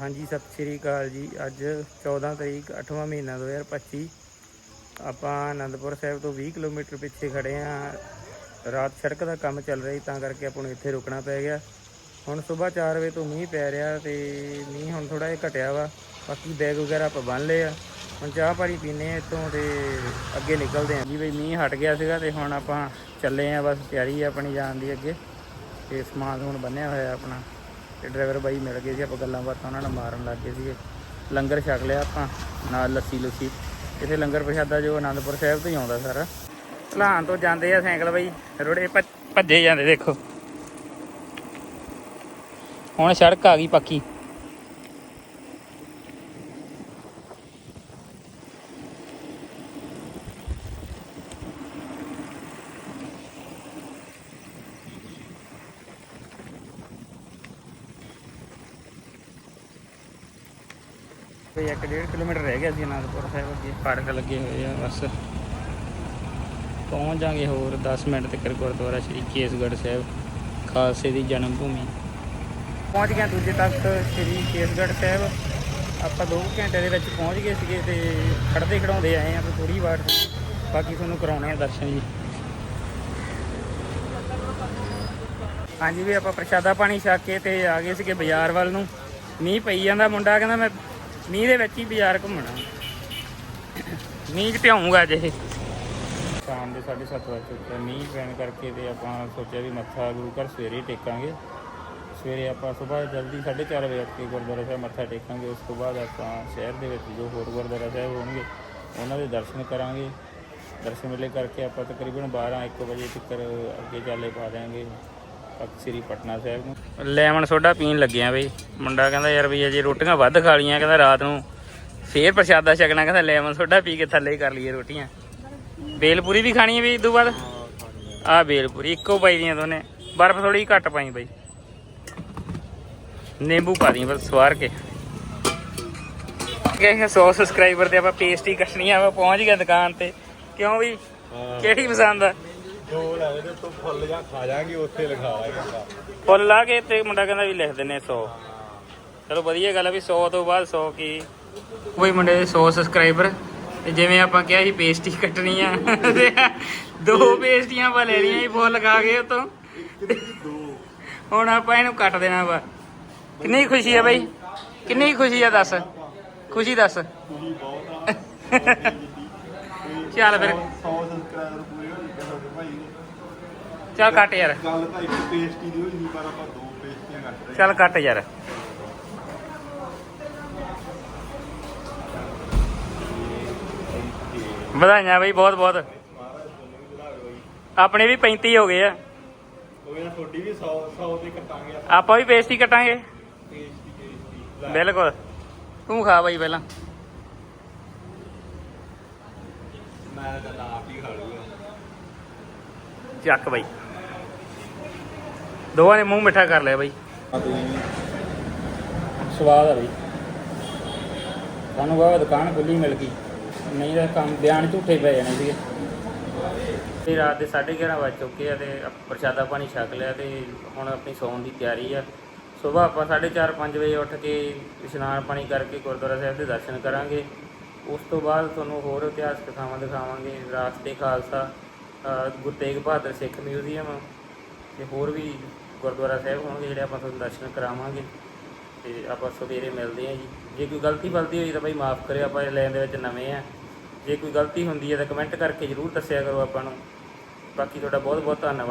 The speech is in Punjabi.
ਹਾਂਜੀ, ਸਤਿ ਸ਼੍ਰੀ ਅਕਾਲ ਜੀ। ਅੱਜ 14 ਤਰੀਕ 8ਵਾਂ ਮਹੀਨਾ 2025 ਆਪਾਂ ਆਨੰਦਪੁਰ ਸਾਹਿਬ ਤੋਂ 20 ਕਿਲੋਮੀਟਰ ਪਿੱਛੇ ਖੜੇ ਆ ਰਾਤ ਸੜਕ ਦਾ ਕੰਮ ਚੱਲ ਰਿਹਾ ਤਾਂ ਕਰਕੇ ਆਪਾਂ ਨੂੰ ਇੱਥੇ ਰੁਕਣਾ ਪੈ ਗਿਆ। ਹੁਣ ਸਵੇਰ 4 ਵਜੇ ਤੋਂ ਮੀਂਹ ਪੈ ਰਿਹਾ ਤੇ ਮੀਂਹ ਹੁਣ ਥੋੜਾ ਜਿਹਾ ਘਟਿਆ ਵਾ। ਬਾਕੀ ਬੈਗ ਵਗੈਰਾ ਆਪਾਂ ਬੰਨ ਲਏ ਆ। ਹੁਣ ਚਾਹ ਪਾਣੀ ਪੀਨੇ ਆ ਇੱਥੋਂ ਤੇ ਅੱਗੇ ਨਿਕਲਦੇ ਆ ਜੀ ਬਈ, ਮੀਂਹ ਹਟ ਗਿਆ ਸੀਗਾ ਤੇ ਹੁਣ ਆਪਾਂ ਚੱਲੇ ਆ ਬਸ ਤਿਆਰੀ ਆ ਆਪਣੀ ਜਾਣ ਦੀ ਅੱਗੇ। ਤੇ ਸਮਾਨ ਹੁਣ ਬੰਨਿਆ ਹੋਇਆ ਆਪਣਾ। ਤੇ ਡਰਾਈਵਰ ਬਾਈ ਮਿਲ ਗਏ ਸੀ, ਆਪਾਂ ਗੱਲਾਂ ਬਾਤਾਂ ਉਹਨਾਂ ਨਾਲ ਮਾਰਨ ਲੱਗ ਗਏ ਸੀਗੇ। ਲੰਗਰ ਛਕ ਲਿਆ ਆਪਾਂ, ਨਾਲ ਲੱਸੀ ਲੁੱਸੀ। ਇੱਥੇ ਲੰਗਰ ਪ੍ਰਸ਼ਾਦਾ ਜੋ ਆਨੰਦਪੁਰ ਸਾਹਿਬ ਤੋਂ ਹੀ ਆਉਂਦਾ ਸਾਰਾ। ਢਲਾਨ ਤੋਂ ਜਾਂਦੇ ਆ ਸਾਈਕਲ ਬਾਈ, ਰੋੜੇ ਭੱਜ- ਭੱਜੇ ਜਾਂਦੇ ਦੇਖੋ। ਹੁਣ ਸੜਕ ਆ ਗਈ ਪੱਕੀ। ਕੋਈ 1.5 ਕਿਲੋਮੀਟਰ ਰਹਿ ਗਿਆ ਸੀ ਅਨੰਦਪੁਰ ਸਾਹਿਬ ਅੱਗੇ। ਫਾਟਕ ਲੱਗੇ ਹੋਏ ਆ ਬਸ। ਪਹੁੰਚ ਜਾਾਂਗੇ ਹੋਰ 10 ਮਿੰਟ ਤੱਕ ਗੁਰਦੁਆਰਾ ਸ੍ਰੀ ਕੇਸਗੜ੍ਹ ਸਾਹਿਬ ਖਾਲਸੇ ਦੀ ਜਨਮ ਭੂਮੀ ਪਹੁੰਚ ਗਏ ਹਾਂ ਦੂਜੇ ਤਖਤ ਸ੍ਰੀ ਕੇਸਗੜ੍ਹ ਸਾਹਿਬ। ਆਪਾਂ 2 ਘੰਟੇ ਦੇ ਵਿੱਚ ਪਹੁੰਚ ਗਏ ਸੀਗੇ ਤੇ ਖੜਦੇ ਖੜਾਉਂਦੇ ਆਏ ਆ ਤੇ ਥੋੜੀ ਵਾਰ ਬਾਕੀ ਤੁਹਾਨੂੰ ਕਰਾਉਣੇ ਆ ਦਰਸ਼ਨ ਜੀ। ਹਾਂਜੀ ਵੀ ਆਪਾਂ ਪ੍ਰਸ਼ਾਦਾ ਪਾਣੀ ਛਕ ਕੇ ਤੇ ਆ ਗਏ ਸੀਗੇ ਬਾਜ਼ਾਰ ਵੱਲ ਨੂੰ। ਮੀਂਹ ਪਈ ਜਾਂਦਾ ਮੁੰਡਾ ਕਹਿੰਦਾ ਮੈਂ ਮੀਂਹ ਦੇ ਵਿੱਚ ਹੀ ਬਾਜ਼ਾਰ ਘੁੰਮਣਾ। ਮੀਂਹ 'ਚ ਭਿਆਉਂਗਾ ਅੱਜ ਸ਼ਾਮ ਦੇ 7:30 ਵਜੇ ਚੁੱਕੇ ਮੀਂਹ ਪੈਣ ਕਰਕੇ ਤੇ ਆਪਾਂ ਸੋਚਿਆ ਵੀ ਮੱਥਾ ਗੁਰੂ ਘਰ ਸਵੇਰੇ ਹੀ ਟੇਕਾਂਗੇ। ਸਵੇਰੇ ਆਪਾਂ ਸਵੇਰ ਜਲਦੀ 4:30 ਵਜੇ ਉੱਠ ਕੇ ਗੁਰਦੁਆਰਾ ਸਾਹਿਬ ਮੱਥਾ ਟੇਕਾਂਗੇ। ਉਸ ਤੋਂ ਬਾਅਦ ਆਪਾਂ ਸ਼ਹਿਰ ਦੇ ਵਿੱਚ ਜੋ ਹੋਰ ਗੁਰਦੁਆਰਾ ਸਾਹਿਬ ਹੋਣਗੇ, ਉਹਨਾਂ ਦੇ ਦਰਸ਼ਨ ਕਰਾਂਗੇ। ਦਰਸ਼ਨ ਮੇਲੇ ਕਰਕੇ ਆਪਾਂ ਤਕਰੀਬਨ 12 1 ਵਜੇ ਤੱਕ ਅੱਗੇ ਚਾਲੇ ਪਾ ਦਿਆਂਗੇ। ਸ੍ਰੀ ਪਟਨਾ ਸਾਹਿਬ ਨੂੰ। ਲੈਮਨ ਸੋਡਾ ਪੀਣ ਲੱਗੇ ਆ ਬਈ। ਮੁੰਡਾ ਕਹਿੰਦਾ ਯਾਰ ਵੀ ਅਜੇ ਰੋਟੀਆਂ ਵੱਧ ਖਾ ਲੀਆਂ ਕਹਿੰਦਾ ਰਾਤ ਨੂੰ ਫੇਰ ਪ੍ਰਸ਼ਾਦਾ ਛਕਣਾ। ਕਹਿੰਦਾ ਲੈਮਨ ਸੋਡਾ ਪੀ ਕੇ ਥੱਲੇ ਹੀ ਕਰ ਲਈਏ ਰੋਟੀਆਂ। ਬੇਲਪੂਰੀ ਵੀ ਖਾਣੀ ਹੈ ਵੀ ਇਦੋਂ ਬਾਅਦ? ਆ ਬੇਲਪੂਰੀ ਇੱਕੋ ਪਾਈ ਦੀਆਂ ਦੋਨੇ। ਬਰਫ਼ ਥੋੜੀ ਘੱਟ ਪਾਈ ਬਈ। ਨਿੰਬੂ ਪਾ ਦੀ ਬਸ ਸਵਾਰ ਕੇ। ਗਏ 100 ਸਬਸਕ੍ਰਾਈਬਰ ਤੇ ਆਪਾਂ ਪੇਸਟੀ ਕੱਟਣੀ ਆ। ਆਪਾਂ ਪਹੁੰਚ ਗਏ ਦੁਕਾਨ ਤੇ। ਕਿਉਂ ਵੀ ਕਿਹੜੀ ਪਸੰਦ ਆ? ਜੋ ਲੱਗਦੇ ਤੋਂ ਫੁੱਲ ਜਾਂ ਖਾ ਜਾਾਂਗੇ ਉੱਥੇ ਲਿਖਾ ਲਾਂਗੇ ਫੁੱਲ ਲਾ ਕੇ ਤੇ ਮੁੰਡਾ ਕਹਿੰਦਾ ਵੀ ਲਿਖ ਦਿੰਨੇ 100 ਚਲੋ ਵਧੀਆ ਗੱਲ ਆ ਵੀ 100 ਤੋਂ ਬਾਅਦ 100 ਕੀ? ਕੋਈ ਮੁੰਡੇ ਦੇ 100 ਸਬਸਕ੍ਰਾਈਬਰ ਤੇ ਜਿਵੇਂ ਆਪਾਂ ਕਿਹਾ ਸੀ ਪੇਸਟੀ ਕੱਟਣੀ ਆ ਦੋ ਪੇਸਟੀਆਂ ਆਪਾਂ ਲੈ ਲਈਆਂ ਸੀ ਫੁੱਲ ਖਾ ਕੇ ਉਤੋਂ ਹੁਣ ਆਪਾਂ ਇਹਨੂੰ ਕੱਟ ਦੇਣਾ ਵਾ। ਕਿੰਨੀ ਖੁਸ਼ੀ ਆ ਬਾਈ। ਕਿੰਨੀ ਖੁਸ਼ੀ ਆ ਦੱਸ। ਖੁਸ਼ੀ ਦੱਸ। ਤੁਸੀਂ ਬਹੁਤ ਆ। ਚੱਲ ਫਿਰ। 100 ਸਬਸਕ੍ਰਾਈਬਰ ਪੂਰੇ ਹੋ ਚੁੱਕੇ ਸਾਡੇ ਭਾਈ। ਚੱਲ ਕੱਟ ਯਾਰ। ਗੱਲ ਤਾਂ ਇੱਕ ਪੇਸਟੀ ਦੀ ਹੋਈ ਸੀ ਪਰ ਆਪਾਂ ਦੋ ਪੇਸਟੀਆਂ ਕੱਟ ਰਹੇ ਚੱਲ ਕੱਟ ਯਾਰ। ਵਧਾਈਆਂ ਬਈ ਬਹੁਤ ਬਹੁਤ। ਆਪਣੇ ਵੀ 35 ਹੋ ਗਏ ਆ। ਕੋਈ ਨਾ ਤੁਹਾਡੀ ਵੀ 100 100 ਤੇ ਕੱਟਾਂਗੇ ਆਪਾਂ। ਆਪਾਂ ਵੀ ਪੇਸਟੀ ਕੱਟਾਂਗੇ। ਪੇਸਟੀ ਪੇਸਟੀ ਬਿਲਕੁਲ। ਤੂੰ ਖਾ ਬਈ ਪਹਿਲਾਂ। ਮੈਂ ਤਾਂ ਆਪ ਹੀ ਖਾ ਲੂਗਾ ਚੱਕ ਬਈ। ਦੋਵਾਂ ਨੇ ਮੂੰਹ ਮਿੱਠਾ ਕਰ ਲਿਆ ਬਈ। ਸਵਾਦ ਆ ਬਈ। ਸਾਨੂੰ ਬਾਬਾ ਦੁਕਾਨ ਖੁੱਲੀ ਮਿਲ ਗਈ। ਨਹੀਂ ਤਾਂ ਕੰਮ ਬਿਆਨ ਝੂਠੇ ਪੈ ਜਾਣੇ ਸੀਗੇ। ਤੇ ਰਾਤ ਦੇ 11:30 ਵਜ ਚੁੱਕੇ ਆ ਤੇ ਪ੍ਰਸ਼ਾਦਾ ਪਾਣੀ ਛਕ ਲਿਆ ਤੇ ਹੁਣ ਆਪਣੀ ਸੌਣ ਦੀ ਤਿਆਰੀ ਆ। ਸਵੇਰ ਆਪਾਂ 4:30 5 ਵਜੇ ਉੱਠ ਕੇ ਇਸ਼ਨਾਨ ਪਾਣੀ ਕਰਕੇ ਗੁਰਦੁਆਰਾ ਸਾਹਿਬ ਦੇ ਦਰਸ਼ਨ ਕਰਾਂਗੇ। ਉਸ ਤੋਂ ਬਾਅਦ ਤੁਹਾਨੂੰ ਹੋਰ ਇਤਿਹਾਸਕ ਥਾਵਾਂ ਦਿਖਾਵਾਂਗੇ ਰਾਸਤੇ ਖਾਲਸਾ ਗੁਰੂ ਤੇਗ ਬਹਾਦਰ ਸਿੱਖ ਮਿਊਜ਼ੀਅਮ ਤੇ ਹੋਰ ਵੀ ਗੁਰਦੁਆਰਾ ਸਾਹਿਬ ਹੋਣਗੇ ਜਿਹੜੇ ਆਪਾਂ ਤੁਹਾਨੂੰ ਦਰਸ਼ਨ ਕਰਾਵਾਂਗੇ ਤੇ ਆਪਾਂ ਸਵੇਰੇ ਮਿਲਦੇ ਹਾਂ ਜੀ। ਜੇ ਕੋਈ ਗਲਤੀ ਫਲਤੀ ਹੋਈ ਤਾਂ ਭਾਈ ਮਾਫ ਕਰਿਓ, ਆਪਾਂ ਇਹ ਲਾਈਨ ਦੇ ਵਿੱਚ ਨਵੇਂ ਆ ਜੇ ਕੋਈ ਗਲਤੀ ਹੁੰਦੀ ਹੈ ਤਾਂ ਕਮੈਂਟ ਕਰਕੇ ਜਰੂਰ ਦੱਸਿਆ ਕਰੋ ਆਪਾਂ ਨੂੰ। ਬਾਕੀ ਤੁਹਾਡਾ ਬਹੁਤ ਬਹੁਤ ਧੰਨਵਾਦ।